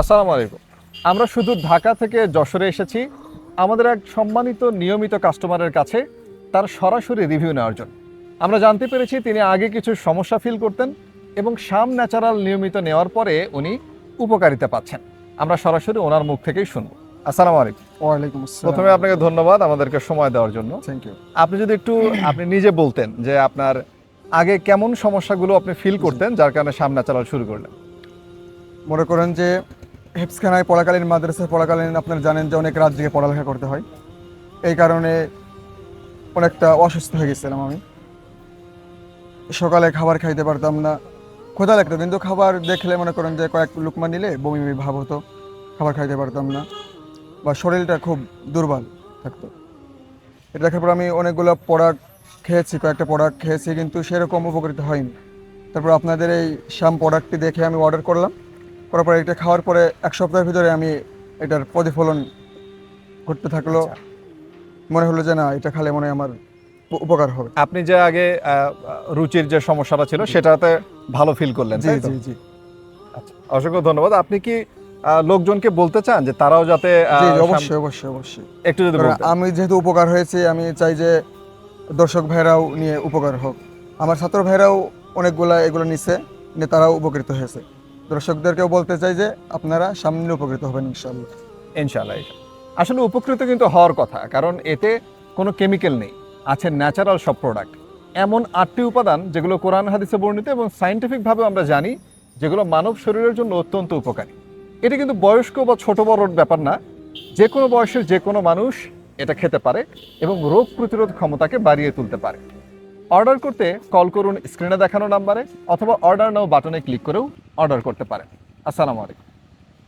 আসসালামু আলাইকুম। আমরা শুধু ঢাকা থেকে যশোরে এসেছি। আমাদের এক সম্মানিত নিয়মিত কাস্টমারের কাছে তার সরাসরি রিভিউ নেওয়ার জন্য। আমরা জানতে পেরেছি তিনি আগে কিছু সমস্যা ফিল করতেন এবং শাম ন্যাচারাল নিয়মিত নেওয়ার পরে উনি উপকারিতা পাচ্ছেন। আমরা সরাসরি ওনার মুখ থেকেই শুনব। আসসালামু আলাইকুম। ওয়ালাইকুম আসসালাম। প্রথমে আপনাকে ধন্যবাদ আমাদেরকে সময় দেওয়ার জন্য। থ্যাংক ইউ আপনি যদি একটু আপনি নিজে বলতেন যে আপনার আগে কেমন সমস্যাগুলো আপনি ফিল করতেন যার কারণে শাম ন্যাচারাল শুরু করলেন? মনে করেন যে হেফসখানায় পড়াকালীন মাদ্রাসায় পড়াকালীন আপনারা জানেন যে অনেক রাত জেগে পড়ালেখা করতে হয়। এই কারণে অনেকটা অসুস্থ হয়ে গেছিলাম আমি। সকালে খাবার খাইতে পারতাম না। ক্ষুধা লাগতো, কিন্তু খাবার দেখলে মনে করেন যে কয়েক লুকমা নিলে বমি বমি ভাব হতো, খাবার খাইতে পারতাম না বা শরীরটা খুব দুর্বল থাকতো। এটা দেখার পর আমি অনেকগুলো প্রোডাক্ট খেয়েছি, কয়েকটা প্রোডাক্ট খেয়েছি, কিন্তু সেরকম উপকৃত হয়নি। তারপর আপনাদের এই শ্যাম প্রোডাক্টটি দেখে আমি অর্ডার করলাম। করার পরে এটা খাওয়ার পরে এক সপ্তাহের ভিতরে আমি এটার প্রতিফলন ঘটতে থাকল। আচ্ছা। মনে হলো যে না এটা খালে মনে আমার উপকার হবে। আপনি যে আগে রুচির যে সমস্যাটা ছিল সেটাতে ভালো ফিল করলেন জি জি জি। আচ্ছা, অসংখ্য ধন্যবাদ। আপনি কি লোকজনকে বলতে চান যে তারাও যাতে অবশ্যই অবশ্যই অবশ্যই। একটু যদি আমি যেহেতু উপকার হয়েছে আমি চাই যে দর্শক ভাইরাও নিয়ে উপকার হোক। আমার ছাত্র ভাইরাও অনেকগুলা এগুলো নিছে নিয়ে তারাও উপকৃত হয়েছে। দর্শকদেরকেও বলতে চাই যে আপনারা সামনে উপকৃত হবেন ইনশাল্লাহ ইনশাআল্লাহ। আসলে উপকৃত কিন্তু হওয়ার কথা, কারণ এতে কোনো কেমিক্যাল নেই, আছে ন্যাচারাল সব প্রোডাক্ট। এমন আটটি উপাদান যেগুলো কোরআন হাদিসে বর্ণিত এবং সাইন্টিফিকভাবে আমরা জানি যেগুলো মানব শরীরের জন্য অত্যন্ত উপকারী। এটা কিন্তু বয়স্ক বা ছোট বড়র ব্যাপার না, যে কোনো বয়সের যে কোনো মানুষ এটা খেতে পারে এবং রোগ প্রতিরোধ ক্ষমতাকে বাড়িয়ে তুলতে পারে। অর্ডার করতে কল করুন স্ক্রিনে দেখানো নাম্বারে অথবা অর্ডার নাও বাটনে ক্লিক করেও অর্ডার করতে পারেন। আসসালামু আলাইকুম।